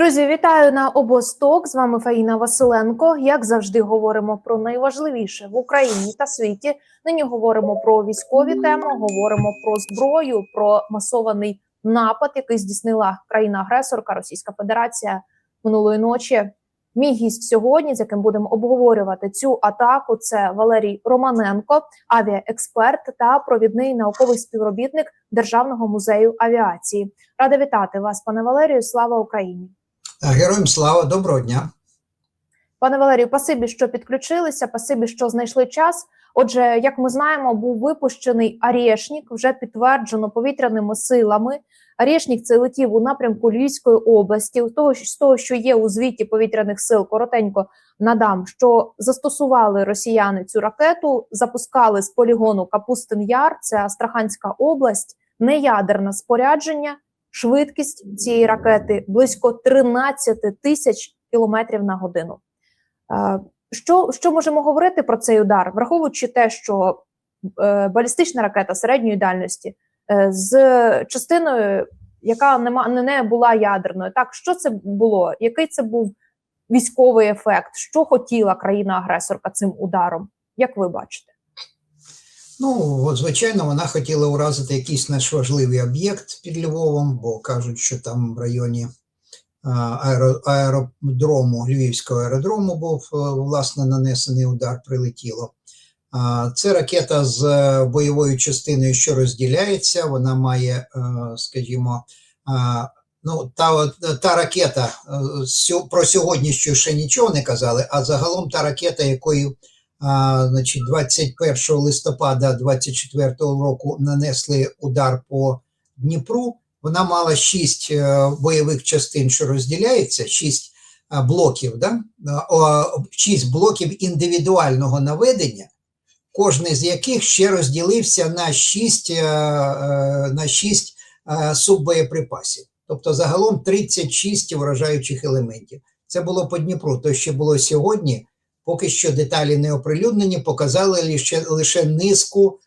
Друзі, вітаю на обосток. З вами Фаїна Василенко. Як завжди, говоримо про найважливіше в Україні та світі. Нині говоримо про військові теми, говоримо про зброю, про масований напад, який здійснила країна-агресорка Російська Федерація минулої ночі. Мій гість сьогодні, з яким будемо обговорювати цю атаку, це Валерій Романенко, авіаексперт та провідний науковий співробітник Державного музею авіації. Рада вітати вас, пане Валерію. Слава Україні. Героям слава, доброго дня. Пане Валерію, пасибі, що підключилися, пасибі, що знайшли час. Отже, як ми знаємо, був випущений Арєшнік, вже підтверджено повітряними силами. Арєшнік це летів у напрямку Львівської області. Того, з того, що є у звіті повітряних сил, коротенько надам, що застосували росіяни цю ракету, запускали з полігону Капустин Яр, це Астраханська область, неядерне спорядження. Швидкість цієї ракети близько 13 тисяч кілометрів на годину. Е, Що, що можемо говорити про цей удар, враховуючи те, що е, балістична ракета середньої дальності е, з частиною, яка не, не була ядерною, так що це було? Який це був військовий ефект? Що хотіла країна-агресорка цим ударом? Як ви бачите? Ну, звичайно, вона хотіла уразити якийсь наш важливий об'єкт під Львовом, бо кажуть, що там в районі аеродрому, Львівського аеродрому був е, власне нанесений удар, прилетіло. Це ракета з е, бойовою частиною, що розділяється. Вона має, е, скажімо, ну, та, та ракета про сьогоднішню ще нічого не казали, а загалом та ракета, якою а, значить, 21 листопада 24 року нанесли удар по Дніпру. Вона мала шість е, бойових частин, що розділяється, шість е, блоків, да? Шість блоків індивідуального наведення, кожний з яких ще розділився на шість, е, е, на шість е, суббоєприпасів. Тобто загалом 36 вражаючих елементів. Це було по Дніпру. То, що було сьогодні, поки що деталі не оприлюднені, показали лише, лише низку,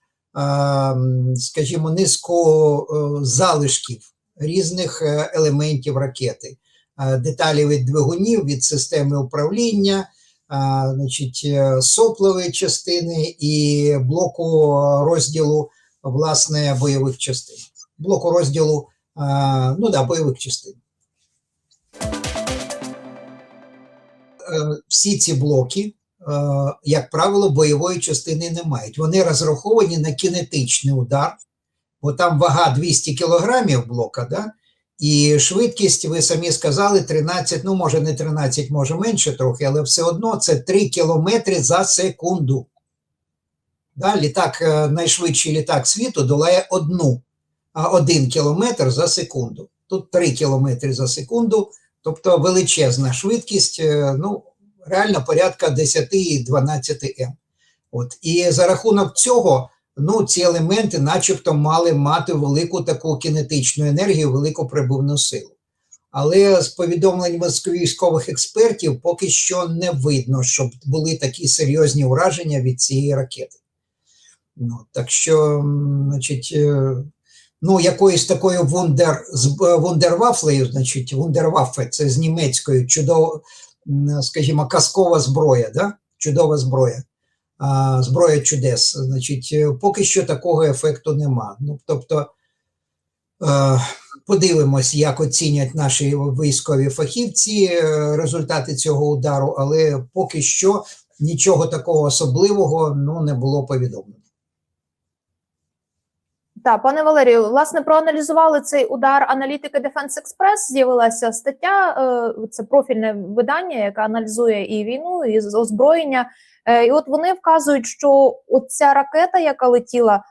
скажімо, низку е, залишків різних е, елементів ракети. Е, Деталі від двигунів, від системи управління, значить, е, соплової частини і блоку розділу власне бойових частин. Блоку розділу ну да, бойових частин. Всі ці блоки, е, як правило, бойової частини не мають. Вони розраховані на кінетичний удар, бо там вага 200 кілограмів блока, да? і швидкість, ви самі сказали, 13, ну може не 13, може менше трохи, але все одно це 3 кілометри за секунду. Да? Літак, е, найшвидший літак світу долає одну, один кілометр за секунду. Тут 3 кілометри за секунду, тобто величезна швидкість, е, ну, реально порядка 10-12 М. От. І за рахунок цього, ну, ці елементи начебто мали мати велику таку кінетичну енергію, велику прибувну силу. Але з повідомлень військових експертів поки що не видно, щоб були такі серйозні ураження від цієї ракети. Ну, так що, значить, е, ну, якоюсь такою вундер, б- вундервафлею, значить, вундерваффе, це з німецькою чудово, скажімо, казкова зброя, да? чудова зброя, а, зброя чудес. Значить, е, поки що такого ефекту нема. Ну, тобто, е, подивимось, як оцінять наші військові фахівці е, результати цього удару, але поки що нічого такого особливого ну, не було повідомлено. Так, пане Валерію, власне, проаналізували цей удар аналітики Defense Express. З'явилася стаття, е, це профільне видання, яке аналізує і війну, і озброєння. Е, І от вони вказують, що оця ракета, яка летіла,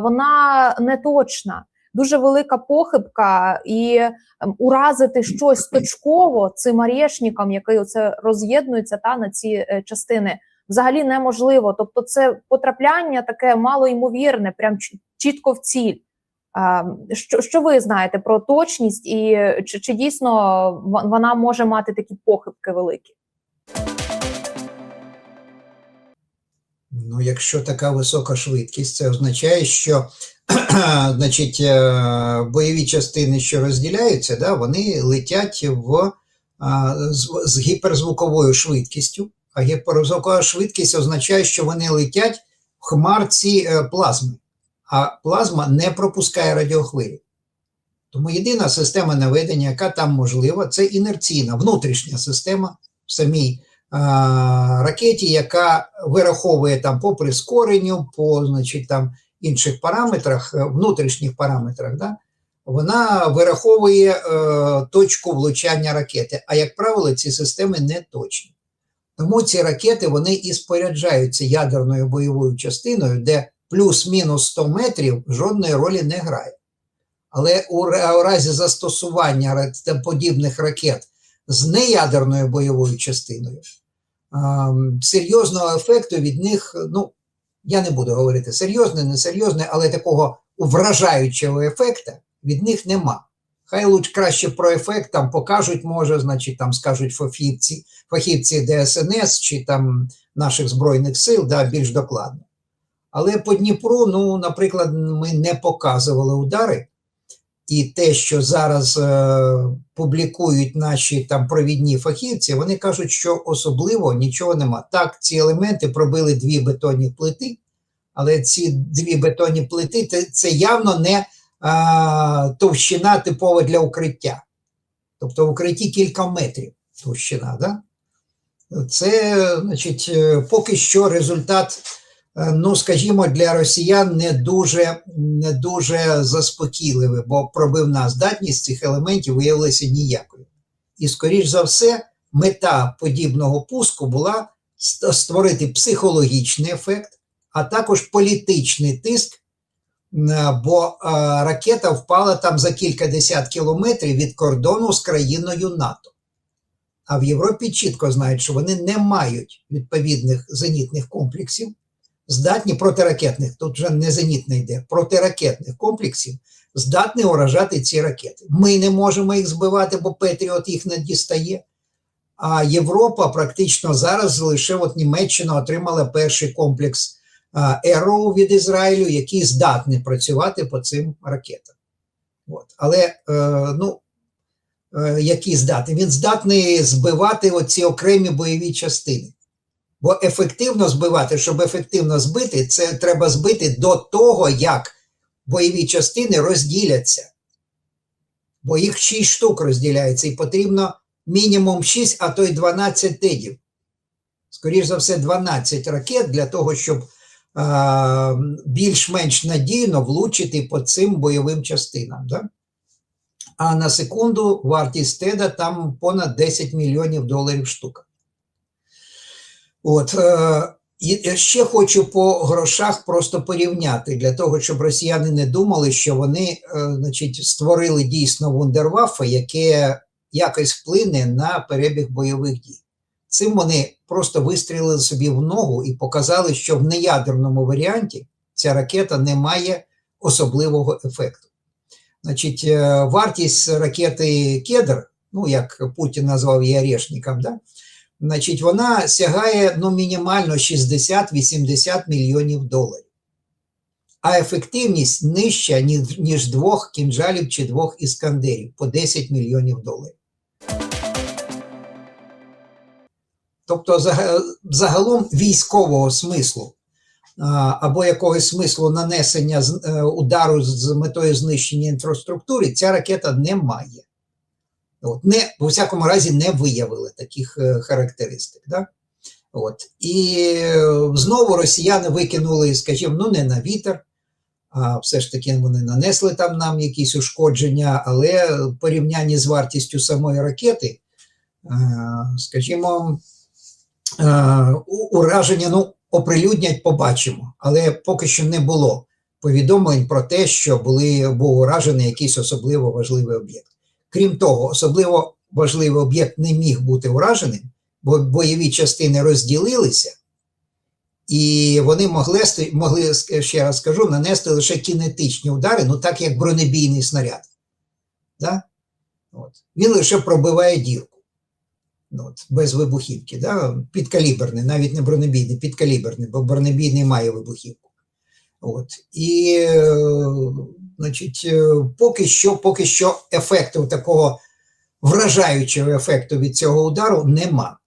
вона не точна. Дуже велика похибка, і ем, уразити щось точково цим арєшником, який оце роз'єднується та на ці е, частини, взагалі неможливо. Тобто, це потрапляння таке малоймовірне, прям чітко в ціль. Що, що ви знаєте про точність, і чи, чи дійсно вона може мати такі похибки великі? Ну, якщо така висока швидкість, це означає, що значить, е, бойові частини, що розділяються, да, вони летять в з, з гіперзвуковою швидкістю. А гіперзвукова швидкість означає, що вони летять в хмарці е, плазми, а плазма не пропускає радіохвилі. Тому єдина система наведення, яка там можлива, це інерційна внутрішня система в самій а, ракеті, яка вираховує там по прискоренню, по значить, там, інших параметрах, е, внутрішніх параметрах, да, вона вираховує е, точку влучання ракети. А як правило, ці системи не точні. Тому ці ракети вони і споряджаються ядерною бойовою частиною, де плюс-мінус 100 метрів жодної ролі не грає. Але у, разі застосування подібних ракет з неядерною бойовою частиною, серйозного ефекту від них, ну, я не буду говорити серйозне, несерйозне, але такого вражаючого ефекту від них нема. Хай лучше краще про ефект там покажуть, може, значить, там скажуть фахівці, фахівці ДСНС чи там наших Збройних сил да, більш докладно. Але по Дніпру, ну, наприклад, ми не показували удари, і те, що зараз е, публікують наші там провідні фахівці, вони кажуть, що особливо нічого нема. Так, ці елементи пробили дві бетонні плити, але ці дві бетонні плити це, це явно не товщина типова для укриття. Тобто в укритті кілька метрів товщина. Да? Це, значить, е, поки що результат, е, ну, скажімо, для росіян не дуже, не дуже заспокійливий, бо пробивна здатність цих елементів виявилася ніякою. І, скоріш за все, мета подібного пуску була створити психологічний ефект, а також політичний тиск, бо е, ракета впала там за кілька десят кілометрів від кордону з країною НАТО. А в Європі чітко знають, що вони не мають відповідних зенітних комплексів, здатні протиракетних, тут вже не зенітне йде, протиракетних комплексів, здатні уражати ці ракети. Ми не можемо їх збивати, бо Петріот їх не дістає. А Європа практично зараз лише от Німеччина отримала перший комплекс Arrow від Ізраїлю, який здатний працювати по цим ракетам. От. Але е, ну, е, який здатний? Він здатний збивати оці окремі бойові частини. Бо ефективно збивати, щоб ефективно збити, це треба збити до того, як бойові частини розділяться. Бо їх 6 штук розділяється, і потрібно мінімум 6, а то й 12 тедів. Скоріше за все, 12 ракет для того, щоб більш-менш надійно влучити по цим бойовим частинам. Да? А на секунду вартість теда там понад 10 мільйонів доларів штука. От, е, і ще хочу по грошах просто порівняти для того, щоб росіяни не думали, що вони е, значить, створили дійсно вундерваффе, яке якось вплине на перебіг бойових дій. Цим вони просто вистрілили собі в ногу і показали, що в неядерному варіанті ця ракета не має особливого ефекту. Значить, е, вартість ракети Кедр, ну як Путін назвав її орешником, да? значить, вона сягає ну, мінімально 60-80 мільйонів доларів. А ефективність нижча, ніж, ніж двох кінжалів чи двох іскандерів по 10 мільйонів доларів. Тобто, зага- загалом військового смислу або якогось смислу нанесення е, удару з- метою знищення інфраструктури, ця ракета не має. От, не, у всякому разі не виявили таких е, характеристик. Да? От. І е, знову росіяни викинули, скажімо, ну не на вітер, а все ж таки вони нанесли там нам якісь ушкодження, але в порівнянні з вартістю самої ракети, скажімо, ураження ну, оприлюднять, побачимо, але поки що не було повідомлень про те, що були, був уражений якийсь особливо важливий об'єкт. Крім того, особливо важливий об'єкт не міг бути ураженим, бо бойові частини розділилися, і вони могли, могли ще раз скажу, нанести лише кінетичні удари, ну так як бронебійний снаряд. Да? От. Він лише пробиває дірку. Ну, От, без вибухівки, да? підкаліберний, навіть не бронебійний, підкаліберний, бо бронебійний має вибухівку. От. І, е, значить, е, поки що, поки що ефекту такого вражаючого ефекту від цього удару нема.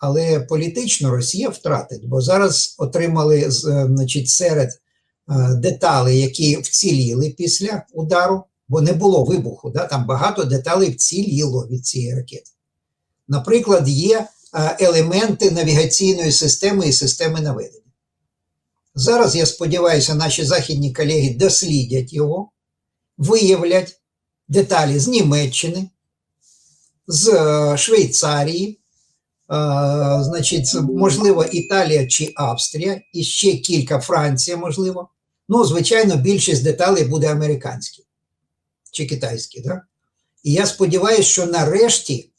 Але політично Росія втратить, бо зараз отримали е, значить, серед деталей, які вціліли після удару, бо не було вибуху. Да? Там багато деталей вціліло від цієї ракети. Наприклад, є е, елементи навігаційної системи і системи наведення. Зараз, я сподіваюся, наші західні колеги дослідять його, виявлять деталі з Німеччини, з е, Швейцарії, е, значить, можливо, Італія чи Австрія, і ще кілька Франція, можливо. Ну, звичайно, більшість деталей буде американські чи китайські. Да? І я сподіваюся, що нарешті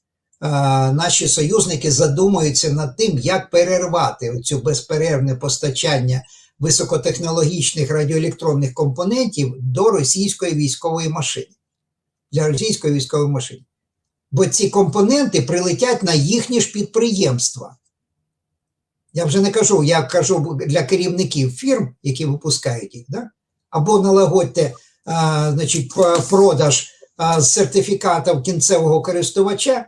наші союзники задумаються над тим, як перервати цю безперервне постачання високотехнологічних радіоелектронних компонентів до російської військової машини. Для російської військової машини. Бо ці компоненти прилетять на їхні ж підприємства. Я вже не кажу, я кажу для керівників фірм, які випускають їх, да? або налагодьте а, значить, продаж а, сертифікатів кінцевого користувача.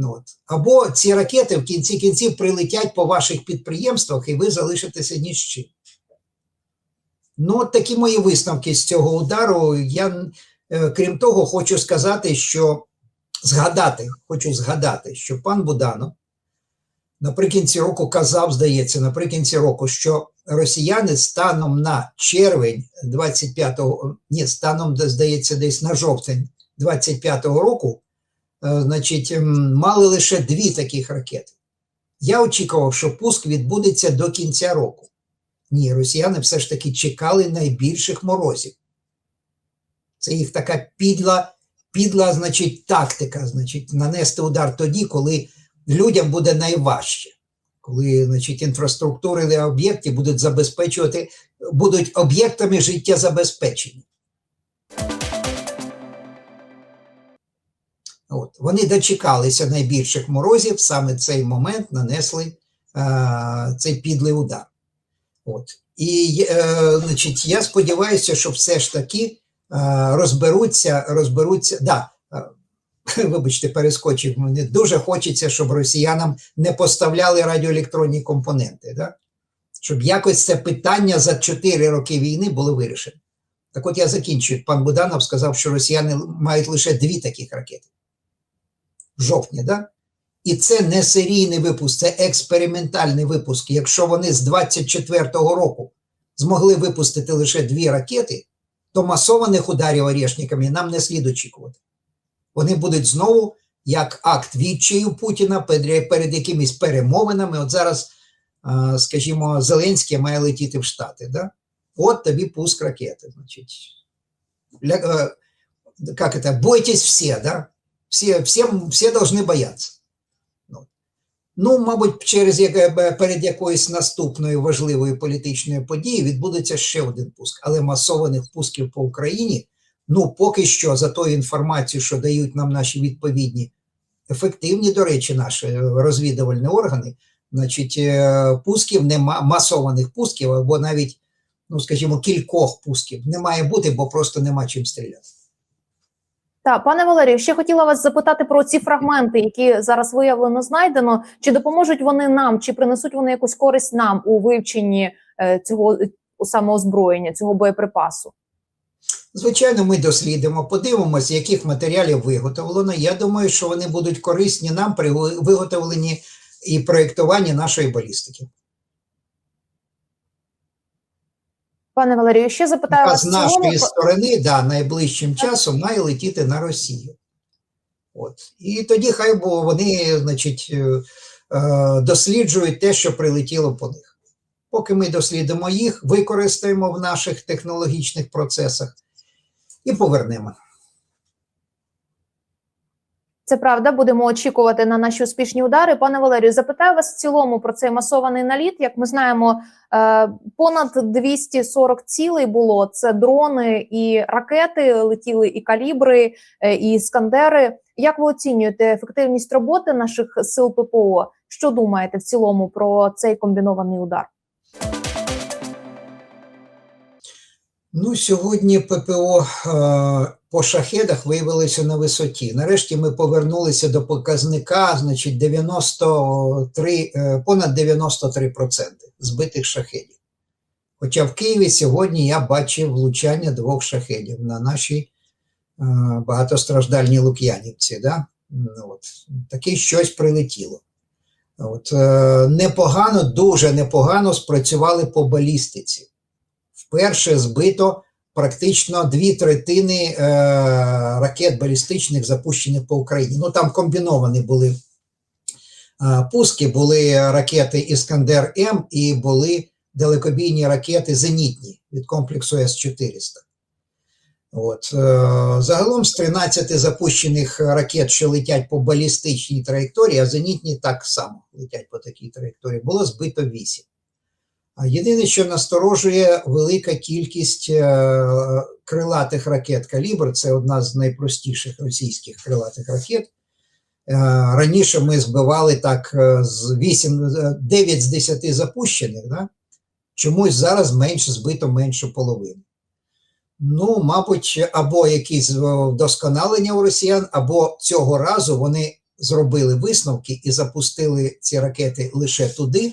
Ну, от. Або ці ракети в кінці кінців прилетять по ваших підприємствах, і ви залишитеся ні з чим. Ну, от такі мої висновки з цього удару. Я, е, крім того, хочу сказати, що згадати, хочу згадати, що пан Буданов наприкінці року казав, здається, наприкінці року, що росіяни станом на червень 25-го, ні, станом, здається, десь на жовтень 25-го року, значить, мали лише дві таких ракети. Я очікував, що пуск відбудеться до кінця року. Ні, росіяни все ж таки чекали найбільших морозів. Це їх така підла, підла, значить, тактика, значить, нанести удар тоді, коли людям буде найважче. Коли, значить, інфраструктури і об'єкти будуть забезпечувати, будуть об'єктами життєзабезпечення. От. Вони дочекалися найбільших морозів, саме цей момент нанесли е, цей підлий удар. От. І е, значить, я сподіваюся, що все ж таки е, розберуться, розберуться. Да, е, вибачте, перескочив. Мені дуже хочеться, щоб росіянам не поставляли радіоелектронні компоненти. Да? Щоб якось це питання за 4 роки війни було вирішено. Так от я закінчую. Пан Буданов сказав, що росіяни мають лише дві таких ракети. В жовтні, да? І це не серійний випуск, це експериментальний випуск. Якщо вони з 24-го року змогли випустити лише дві ракети, то масованих ударів орешниками нам не слід очікувати. Вони будуть знову як акт відчаю Путіна перед, якимись перемовинами. От зараз, скажімо, Зеленський має летіти в Штати. Да? От тобі пуск ракети. Значить. Е, как это? Бойтесь все, да? Всі, всім, всі должны боятися. Ну, ну, мабуть, через як- е, перед якоюсь наступною важливою політичною подією відбудеться ще один пуск. Але масованих пусків по Україні, ну, поки що, за тою інформацією, що дають нам наші відповідні, ефективні, до речі, наші е, розвідувальні органи, значить, е, пусків нема, масованих пусків, або навіть, ну, скажімо, кількох пусків не має бути, бо просто нема чим стріляти. Так, пане Валерію, ще хотіла вас запитати про ці фрагменти, які зараз виявлено знайдено. Чи допоможуть вони нам, чи принесуть вони якусь користь нам у вивченні е, цього е, самоозброєння, цього боєприпасу? Звичайно, ми дослідимо, подивимося, яких матеріалів виготовлено. Я думаю, що вони будуть корисні нам при виготовленні і проєктуванні нашої балістики. Пане Валерію, ще запитаю вас з нашої сторони да, найближчим часом має летіти на Росію. От. І тоді хай бо вони значить, е, е, досліджують те, що прилетіло по них. Поки ми дослідимо їх, використаємо в наших технологічних процесах і повернемо. Це правда, будемо очікувати на наші успішні удари. Пане Валерію, запитаю вас в цілому про цей масований наліт. Як ми знаємо, е, понад 240 цілей було. Це дрони і ракети, летіли і калібри, е, і іскандери. Як ви оцінюєте ефективність роботи наших сил ППО? Що думаєте в цілому про цей комбінований удар? Ну, сьогодні ППО е, по шахедах виявилися на висоті. Нарешті ми повернулися до показника, значить, 93, е, понад 93% збитих шахедів. Хоча в Києві сьогодні я бачив влучання двох шахедів на нашій е, багатостраждальній Лук'янівці. Да? Ну, От, таке щось прилетіло. От, е, непогано, дуже непогано спрацювали по балістиці. Вперше збито практично дві третини е, ракет балістичних, запущених по Україні. Ну там комбіновані були е, пуски, були ракети Іскандер М і були далекобійні ракети зенітні від комплексу С-400. От, е, загалом з 13 запущених ракет, що летять по балістичній траєкторії, а зенітні так само летять по такій траєкторії, було збито 8. Єдине, що насторожує велика кількість е, крилатих ракет калібр, це одна з найпростіших російських крилатих ракет. Е, раніше ми збивали так е, з 8, е, 9 з 10 запущених, да? чомусь зараз менше збито менше половини. Ну, мабуть, або якісь вдосконалення у росіян, або цього разу вони зробили висновки і запустили ці ракети лише туди,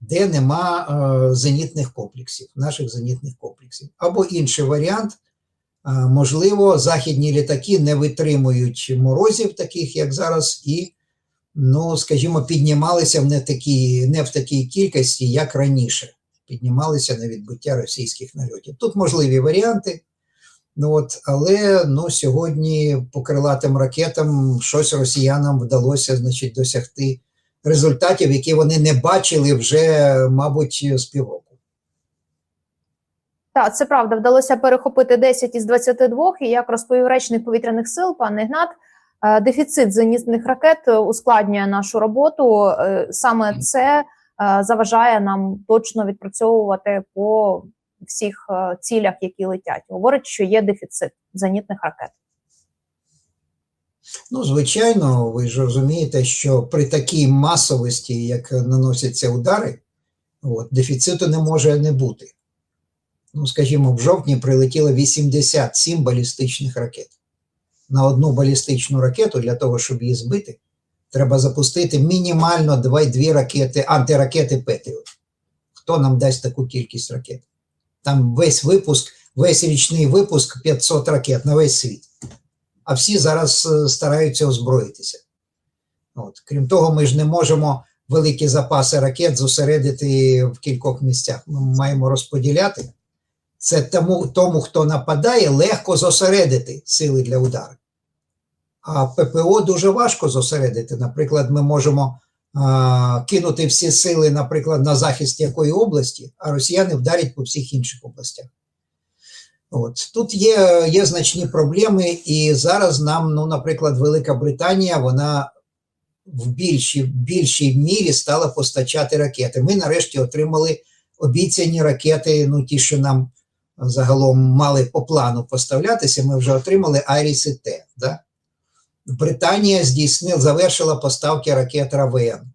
де нема е, зенітних комплексів, наших зенітних комплексів. Або інший варіант, е, можливо, західні літаки не витримують морозів, таких як зараз, і, ну, скажімо, піднімалися в не, такі, не в такій кількості, як раніше. Піднімалися на відбиття російських нальотів. Тут можливі варіанти. Ну от, але ну, сьогодні по крилатим ракетам щось росіянам вдалося значить, досягти результатів, які вони не бачили вже, мабуть, з півроку. Так, це правда. Вдалося перехопити 10 із 22, і як розповів речник повітряних сил, пан Ігнат, е, дефіцит зенітних ракет ускладнює нашу роботу. Е, Саме це е, заважає нам точно відпрацьовувати по всіх цілях, які летять. Говорить, що є дефіцит зенітних ракет. Ну, звичайно, ви ж розумієте, що при такій масовості, як наносяться удари, от, дефіциту не може не бути. Ну, скажімо, в жовтні прилетіло 87 балістичних ракет. На одну балістичну ракету для того, щоб її збити, треба запустити мінімально 2 ракети, антиракети Петріот. Хто нам дасть таку кількість ракет? Там весь випуск, весь річний випуск 500 ракет на весь світ. А всі зараз е, стараються озброїтися. От. Крім того, ми ж не можемо великі запаси ракет зосередити в кількох місцях. Ми маємо розподіляти. Це тому, тому, хто нападає, легко зосередити сили для удару. А ППО дуже важко зосередити. Наприклад, ми можемо а, кинути всі сили, наприклад, на захист якої області, а росіяни вдарять по всіх інших областях. От тут є, є значні проблеми, і зараз нам, ну, наприклад, Велика Британія, вона в більшій, більшій мірі стала постачати ракети. Ми нарешті отримали обіцяні ракети, ну ті, що нам загалом мали по плану поставлятися, ми вже отримали Айріс і Т. Да? Британія здійснила, завершила поставки ракет РАВН.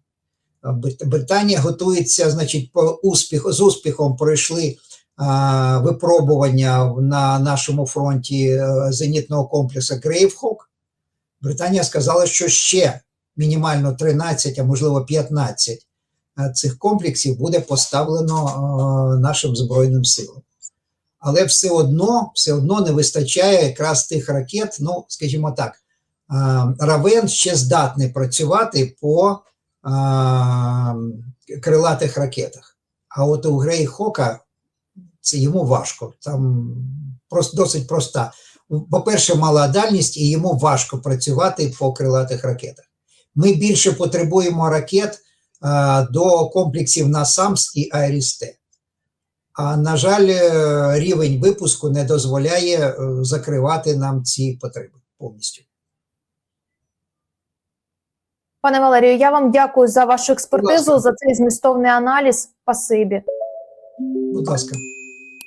Британія готується, значить, по успіх, з успіхом пройшли випробування на нашому фронті е, зенітного комплексу Грейвхок. Британія сказала, що ще мінімально 13, а можливо 15 е, цих комплексів буде поставлено нашим Збройним силам. Але все одно, все одно не вистачає якраз тих ракет, ну, скажімо так, Равен ще здатний працювати по крилатих ракетах. А от у Грей Хока це йому важко. Там просто досить проста. По-перше, мала дальність, і йому важко працювати по крилатих ракетах. Ми більше потребуємо ракет а, до комплексів НАСАМС і АРІСТЕ. А на жаль, е, рівень випуску не дозволяє е, закривати нам ці потреби повністю. Пане Валерію, я вам дякую за вашу експертизу, за цей змістовний аналіз. Спасибі. Будь ласка.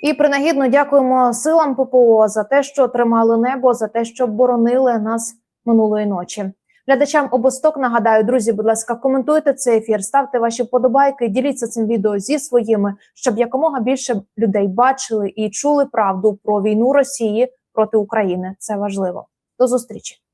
І принагідно дякуємо силам ППО за те, що тримали небо, за те, що боронили нас минулої ночі. Глядачам обосток нагадаю, друзі, будь ласка, коментуйте цей ефір, ставте ваші подобайки, діліться цим відео зі своїми, щоб якомога більше людей бачили і чули правду про війну Росії проти України. Це важливо. До зустрічі.